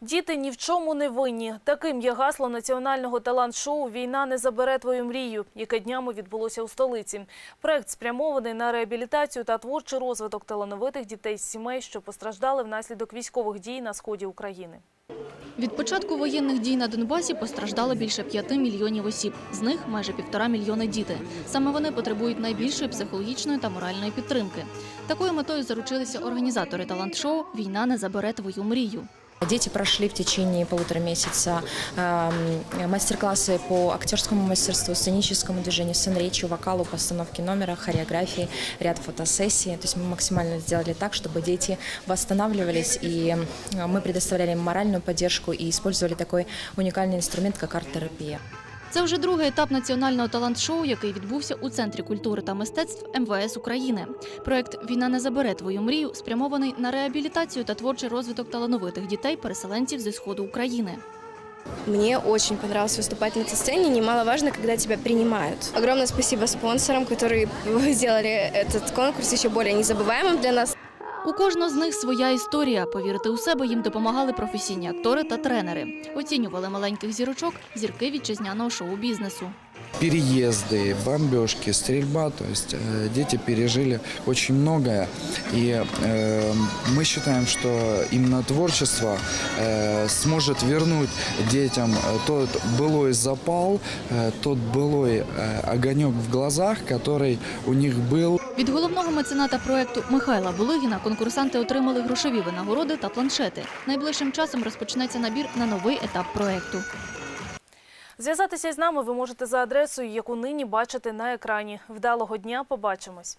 Діти ні в чому не винні. Таким є гасло національного талант-шоу Війна не забере твою мрію, яке днями відбулося у столиці. Проект спрямований на реабілітацію та творчий розвиток талановитих дітей з сімей, що постраждали внаслідок військових дій на сході України. Від початку воєнних дій на Донбасі постраждало більше 5 мільйонів осіб. З них майже півтора мільйони діти. Саме вони потребують найбільшої психологічної та моральної підтримки. Такою метою заручилися організатори талант-шоу Війна не забере твою мрію. Дети прошли в течение полутора месяца эм, мастер-классы по актерскому мастерству, сценическому движению, сценречию, вокалу, постановке номера, хореографии, ряд фотосессий. То есть мы максимально сделали так, чтобы дети восстанавливались, и э, мы предоставляли им моральную поддержку и использовали такой уникальный инструмент, как арт-терапия. Це вже другий етап національного талант-шоу, який відбувся у Центрі культури та мистецтв МВС України. Проект Війна не забере твою мрію спрямований на реабілітацію та творчий розвиток талановитих дітей, переселенців зі сходу України. Мне очень понравилось выступать на этой сцене. Немаловажно, когда тебя принимают. Огромное спасибо спонсорам, которые сделали этот конкурс еще более незабываемым для нас. У кожного з них своя історія. Повірити у себе їм допомагали професійні актори та тренери. Оцінювали маленьких зірочок зірки вітчизняного шоу-бізнесу. переезды, бомбежки, стрельба. То есть э, дети пережили очень многое. И э, мы считаем, что именно творчество э, сможет вернуть детям э, тот былой запал, э, тот былой э, огонек в глазах, который у них был. Від головного мецената проекту Михайла Булигіна конкурсанти отримали грошові винагороди та планшети. Найближчим часом розпочнеться набір на новий етап проекту. Зв'язатися із нами ви можете за адресою, яку нині бачите на екрані. Вдалого дня, побачимось.